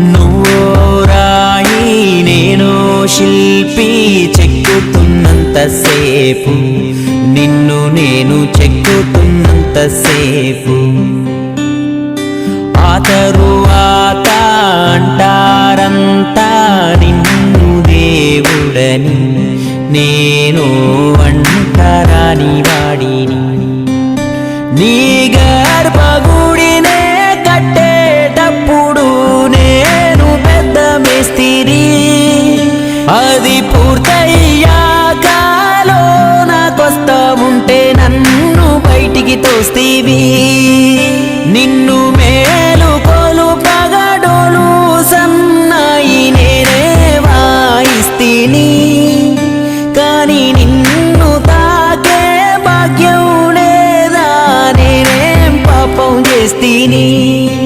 నువ్వో రాయి నేను శిల్పి చెక్కుతున్నంతసేపు. నిన్ను నేను చెక్కుతున్నంతసేపు. ఆ తరువాత అంటారంతా నిన్ను దేవుడని నేను అంటరాని వాడిని. నీ గర్భగుడినే అది పూర్తయ్యాకాలో నాకొస్తా ఉంటే నన్ను బయటికి తోస్తీవి. నిన్ను మేలు కోలు పగడోలు సన్నాయి నేనే వాయిస్తీని. కానీ నిన్ను తాకే భాగ్యం లేదా నేనేం పాపం చేస్తీని.